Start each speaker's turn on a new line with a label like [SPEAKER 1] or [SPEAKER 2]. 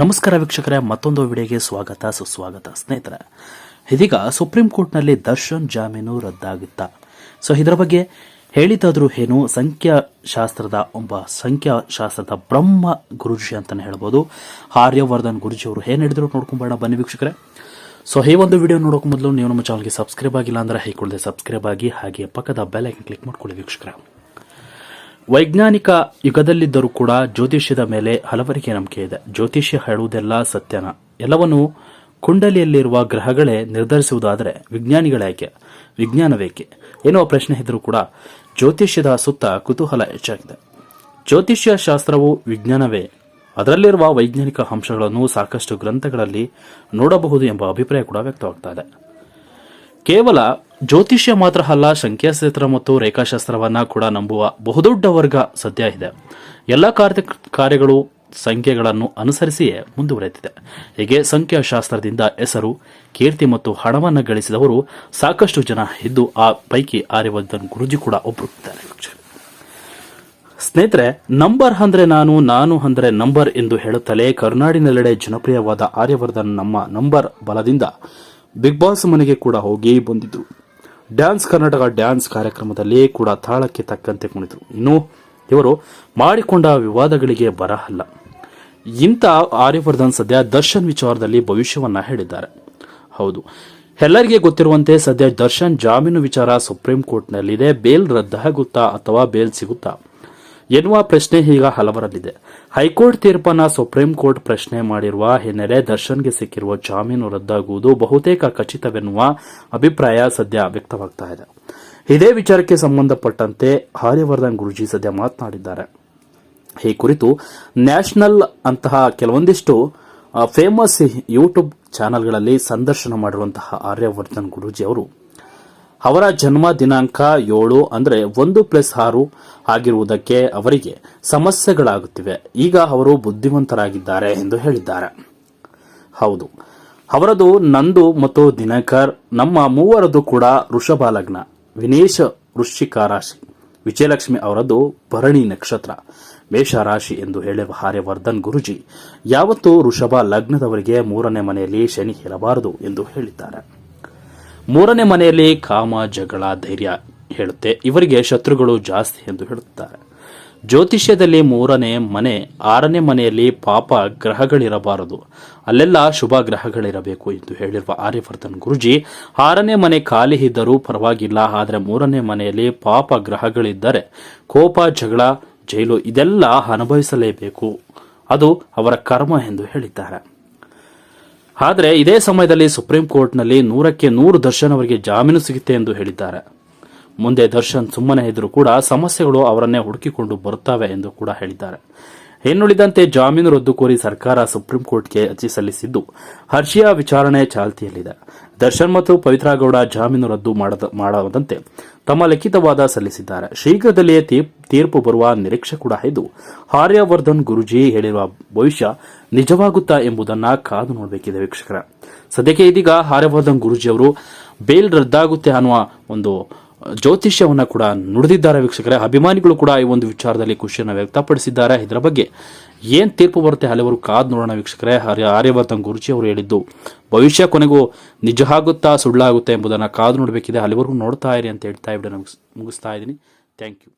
[SPEAKER 1] ನಮಸ್ಕಾರ ವೀಕ್ಷಕರೇ, ಮತ್ತೊಂದು ವಿಡಿಯೋಗೆ ಸ್ವಾಗತ, ಸುಸ್ವಾಗತ ಸ್ನೇಹಿತರೆ. ಇದೀಗ ಸುಪ್ರೀಂ ಕೋರ್ಟ್ನಲ್ಲಿ ದರ್ಶನ್ ಜಾಮೀನು ರದ್ದಾಗುತ್ತಾ. ಸೊ ಇದರ ಬಗ್ಗೆ ಹೇಳಿದಾದ್ರೂ ಏನು, ಸಂಖ್ಯಾಶಾಸ್ತ್ರದ ಒಬ್ಬ ಸಂಖ್ಯಾಶಾಸ್ತ್ರದ ಬ್ರಹ್ಮ ಗುರುಜಿ ಅಂತಾನೆ ಹೇಳ್ಬೋದು. ಆರ್ಯವರ್ಧನ್ ಗುರುಜಿ ಅವರು ಏನ್ ಹೇಳಿದ್ರು ನೋಡ್ಕೊಂಬೇಡ ಬನ್ನಿ ವೀಕ್ಷಕರೇ. ಸೊ ಈ ಒಂದು ವಿಡಿಯೋ ನೋಡೋಕೆ ಮೊದಲು ನೀವು ನಮ್ಮ ಚಾನಲ್ಗೆ ಸಬ್ಸ್ಕ್ರೈಬ್ ಆಗಿಲ್ಲ ಅಂದ್ರೆ ಹೈಕೊಳ್ಳದೆ ಸಬ್ಸ್ಕ್ರೈಬ್ ಆಗಿ ಹಾಗೆ ಪಕ್ಕದ ಬೆಲ್ ಐಕನ್ ಕ್ಲಿಕ್ ಮಾಡ್ಕೊಳ್ಳಿ ವೀಕ್ಷಕರೇ. ವೈಜ್ಞಾನಿಕ ಯುಗದಲ್ಲಿದ್ದರೂ ಕೂಡ ಜ್ಯೋತಿಷ್ಯದ ಮೇಲೆ ಹಲವರಿಗೆ ನಂಬಿಕೆ ಇದೆ. ಜ್ಯೋತಿಷ್ಯ ಹೇಳುವುದೆಲ್ಲ ಸತ್ಯನ. ಎಲ್ಲವನ್ನು ಕುಂಡಲಿಯಲ್ಲಿರುವ ಗ್ರಹಗಳೇ ನಿರ್ಧರಿಸುವುದಾದರೆ ವಿಜ್ಞಾನಿಗಳೇಕೆ ವಿಜ್ಞಾನವೇಕೆ? ಏನೋ ಪ್ರಶ್ನೆ ಇದ್ದರೂ ಕೂಡ ಜ್ಯೋತಿಷ್ಯದ ಸುತ್ತ ಕುತೂಹಲ ಹೆಚ್ಚಾಗಿದೆ. ಜ್ಯೋತಿಷ್ಯ ಶಾಸ್ತ್ರವು ವಿಜ್ಞಾನವೇ. ಅದರಲ್ಲಿರುವ ವೈಜ್ಞಾನಿಕ ಅಂಶಗಳನ್ನು ಸಾಕಷ್ಟು ಗ್ರಂಥಗಳಲ್ಲಿ ನೋಡಬಹುದು ಎಂಬ ಅಭಿಪ್ರಾಯ ಕೂಡ ವ್ಯಕ್ತವಾಗ್ತಾ ಇದೆ. ಕೇವಲ ಜ್ಯೋತಿಷ್ಯ ಮಾತ್ರ ಅಲ್ಲ, ಸಂಖ್ಯಾಶಾಸ್ತ್ರ ಮತ್ತು ರೇಖಾಶಾಸ್ತ್ರವನ್ನ ಕೂಡ ನಂಬುವ ಬಹುದೊಡ್ಡ ವರ್ಗ ಸದ್ಯ ಇದೆ. ಎಲ್ಲ ಕಾರ್ಯ ಕಾರ್ಯಗಳು ಸಂಖ್ಯೆಗಳನ್ನು ಅನುಸರಿಸಿಯೇ ಮುಂದುವರೆದಿದೆ. ಹೀಗೆ ಸಂಖ್ಯಾಶಾಸ್ತ್ರದಿಂದ ಹೆಸರು, ಕೀರ್ತಿ ಮತ್ತು ಹಣವನ್ನು ಗಳಿಸಿದವರು ಸಾಕಷ್ಟು ಜನ ಇದ್ದು ಆ ಪೈಕಿ ಆರ್ಯವರ್ಧನ್ ಗುರುಜಿ ಕೂಡ ಒಬ್ಬರು ಇದ್ದಾರೆ. ಸ್ನೇಹಿತರೆ, ನಂಬರ್ ಅಂದ್ರೆ ನಾನು ನಾನು ಅಂದ್ರೆ ನಂಬರ್ ಎಂದು ಹೇಳುತ್ತಲೇ ಕರ್ನಾಡಿನೆಲ್ಲೆಡೆ ಜನಪ್ರಿಯವಾದ ಆರ್ಯವರ್ಧನ್ ನಮ್ಮ ನಂಬರ್ ಬಲದಿಂದ ಬಿಗ್ ಬಾಸ್ ಮನೆಗೆ ಕೂಡ ಹೋಗಿ ಬಂದಿದ್ರು ಡ್ಯಾನ್ಸ್ ಕರ್ನಾಟಕ ಡ್ಯಾನ್ಸ್ ಕಾರ್ಯಕ್ರಮದಲ್ಲಿ ಕೂಡ ತಾಳಕ್ಕೆ ತಕ್ಕಂತೆ ಕುಣಿದ್ರು. ಇನ್ನು ಇವರು ಮಾಡಿಕೊಂಡ ವಿವಾದಗಳಿಗೆ ಬರಹಲ್ಲ. ಇಂಥ ಆರ್ಯವರ್ಧನ್ ಸದ್ಯ ದರ್ಶನ್ ವಿಚಾರದಲ್ಲಿ ಭವಿಷ್ಯವನ್ನ ಹೇಳಿದ್ದಾರೆ. ಹೌದು. ಎಲ್ಲರಿಗೆ ಗೊತ್ತಿರುವಂತೆ ಸದ್ಯ ದರ್ಶನ್ ಜಾಮೀನು ವಿಚಾರ ಸುಪ್ರೀಂ ಕೋರ್ಟ್ನಲ್ಲಿದೆ. ಬೇಲ್ ರದ್ದಾಗುತ್ತಾ ಅಥವಾ ಬೇಲ್ ಸಿಗುತ್ತಾ? ಎನ್ನುವ ಪ್ರಶ್ನೆ ಈಗ ಹಲವರಲ್ಲಿದೆ. ಹೈಕೋರ್ಟ್ ತೀರ್ಪನ್ನ ಸುಪ್ರೀಂ ಕೋರ್ಟ್ ಪ್ರಶ್ನೆ ಮಾಡಿರುವ ಹಿನ್ನೆಲೆ ದರ್ಶನ್ಗೆ ಸಿಕ್ಕಿರುವ ಜಾಮೀನು ರದ್ದಾಗುವುದು ಬಹುತೇಕ ಖಚಿತವೆನ್ನುವ ಅಭಿಪ್ರಾಯ ಸದ್ಯ ವ್ಯಕ್ತವಾಗ್ತಾ ಇದೆ. ಇದೇ ವಿಚಾರಕ್ಕೆ ಸಂಬಂಧಪಟ್ಟಂತೆ ಆರ್ಯವರ್ಧನ್ ಗುರುಜಿ ಸದ್ಯ ಮಾತನಾಡಿದ್ದಾರೆ. ಈ ಕುರಿತು ನ್ಯಾಷನಲ್ ಅಂತಹ ಕೆಲವೊಂದಿಷ್ಟು ಫೇಮಸ್ ಯೂಟ್ಯೂಬ್ ಚಾನೆಲ್ಗಳಲ್ಲಿ ಸಂದರ್ಶನ ಮಾಡಿರುವಂತಹ ಆರ್ಯವರ್ಧನ್ ಗುರುಜಿ ಅವರು ಅವರ ಜನ್ಮ ದಿನಾಂಕ ಏಳು ಅಂದರೆ ಒಂದು ಪ್ಲಸ್ ಆರು ಆಗಿರುವುದಕ್ಕೆ ಅವರಿಗೆ ಸಮಸ್ಯೆಗಳಾಗುತ್ತಿವೆ. ಈಗ ಅವರು ಬುದ್ಧಿವಂತರಾಗಿದ್ದಾರೆ ಎಂದು ಹೇಳಿದ್ದಾರೆ. ಹೌದು. ಅವರದು ನಂದು ಮತ್ತು ದಿನಕರ್, ನಮ್ಮ ಮೂವರದು ಕೂಡ ವೃಷಭ ಲಗ್ನ ವಿನೇಶ ವೃಶ್ಚಿಕ ರಾಶಿ, ವಿಜಯಲಕ್ಷ್ಮಿ ಅವರದು ಭರಣಿ ನಕ್ಷತ್ರ ಮೇಷ ರಾಶಿ ಎಂದು ಹೇಳಿರುವ ಹಾರ್ಯವರ್ಧನ್ ಗುರುಜಿ, ಯಾವತ್ತೂ ವೃಷಭ ಲಗ್ನದವರಿಗೆ ಮೂರನೇ ಮನೆಯಲ್ಲಿ ಶನಿ ಇರಬಾರದು ಎಂದು ಹೇಳಿದ್ದಾರೆ. ಮೂರನೇ ಮನೆಯಲ್ಲಿ ಕಾಮ, ಜಗಳ, ಧೈರ್ಯ ಹೇಳುತ್ತೆ. ಇವರಿಗೆ ಶತ್ರುಗಳು ಜಾಸ್ತಿ ಎಂದು ಹೇಳುತ್ತಾರೆ. ಜ್ಯೋತಿಷ್ಯದಲ್ಲಿ ಮೂರನೇ ಮನೆ, ಆರನೇ ಮನೆಯಲ್ಲಿ ಪಾಪ ಗ್ರಹಗಳಿರಬಾರದು. ಅಲ್ಲೆಲ್ಲ ಶುಭ ಗ್ರಹಗಳಿರಬೇಕು ಎಂದು ಹೇಳಿರುವ ಆರ್ಯವರ್ಧನ್ ಗುರುಜಿ, ಆರನೇ ಮನೆ ಖಾಲಿ ಇದ್ದರೂ ಪರವಾಗಿಲ್ಲ, ಆದರೆ ಮೂರನೇ ಮನೆಯಲ್ಲಿ ಪಾಪ ಗ್ರಹಗಳಿದ್ದರೆ ಕೋಪ, ಜಗಳ, ಜೈಲು ಇದೆಲ್ಲ ಅನುಭವಿಸಲೇಬೇಕು. ಅದು ಅವರ ಕರ್ಮ ಎಂದು ಹೇಳಿದ್ದಾರೆ. ಆದರೆ ಇದೇ ಸಮಯದಲ್ಲಿ ಸುಪ್ರೀಂ ಕೋರ್ಟ್ನಲ್ಲಿ ನೂರಕ್ಕೆ ನೂರು ದರ್ಶನ್ ಅವರಿಗೆ ಜಾಮೀನು ಸಿಗುತ್ತೆ ಎಂದು ಹೇಳಿದ್ದಾರೆ. ಮುಂದೆ ದರ್ಶನ್ ಸುಮ್ಮನೆ ಇದ್ರೂ ಕೂಡ ಸಮಸ್ಯೆಗಳು ಅವರನ್ನೇ ಹುಡುಕಿಕೊಂಡು ಬರುತ್ತವೆ ಎಂದು ಕೂಡ ಹೇಳಿದ್ದಾರೆ. ಇನ್ನುಳಿದಂತೆ ಜಾಮೀನು ರದ್ದು ಕೋರಿ ಸರ್ಕಾರ ಸುಪ್ರೀಂ ಕೋರ್ಟ್ಗೆ ಅರ್ಜಿ ಸಲ್ಲಿಸಿದ್ದು, ಹರ್ಷಿಯ ವಿಚಾರಣೆ ಚಾಲ್ತಿಯಲ್ಲಿದೆ. ದರ್ಶನ್ ಮತ್ತು ಪವಿತ್ರ ಗೌಡ ಜಾಮೀನು ರದ್ದು ಮಾಡದಂತೆ ತಮ್ಮ ಲಿಖಿತವಾದ ಸಲ್ಲಿಸಿದ್ದಾರೆ. ಶೀಘ್ರದಲ್ಲಿಯೇ ತೀರ್ಪು ಬರುವ ನಿರೀಕ್ಷೆ ಕೂಡ ಇದ್ದು ಆರ್ಯವರ್ಧನ್ ಗುರುಜಿ ಹೇಳಿರುವ ಭವಿಷ್ಯ ನಿಜವಾಗುತ್ತಾ ಎಂಬುದನ್ನ ಕಾದು ನೋಡಬೇಕಿದೆ ವೀಕ್ಷಕರ. ಸದ್ಯಕ್ಕೆ ಇದೀಗ ಆರ್ಯವರ್ಧನ್ ಗುರುಜಿ ಅವರು ಬೇಲ್ ರದ್ದಾಗುತ್ತೆ ಅನ್ನುವ ಒಂದು ಜ್ಯೋತಿಷ್ಯವನ್ನ ಕೂಡ ನುಡಿದಿದ್ದಾರೆ ವೀಕ್ಷಕರೇ. ಅಭಿಮಾನಿಗಳು ಕೂಡ ಈ ಒಂದು ವಿಚಾರದಲ್ಲಿ ಖುಷಿಯನ್ನು ವ್ಯಕ್ತಪಡಿಸಿದ್ದಾರೆ. ಇದರ ಬಗ್ಗೆ ಏನು ತೀರ್ಪು ಬರುತ್ತೆ ಹಲವರು ಕಾದ್ ನೋಡೋಣ ವೀಕ್ಷಕರೇ. ಹರಿ ಆರ್ಯವರ್ಧನ್ ಗುರುಜಿ ಅವರು ಹೇಳಿದ್ದು, ಭವಿಷ್ಯ ಕೊನೆಗೂ ನಿಜ ಆಗುತ್ತಾ ಸುಳ್ಳಾಗುತ್ತೆ ಎಂಬುದನ್ನು ಕಾದು ನೋಡಬೇಕಿದೆ. ಹಲವರು ನೋಡ್ತಾ ಇರಿ ಅಂತ ಹೇಳ್ತಾ ಇಬಿಡ ಮುಗಿಸ್ತಾ ಇದ್ದೀನಿ. Thank you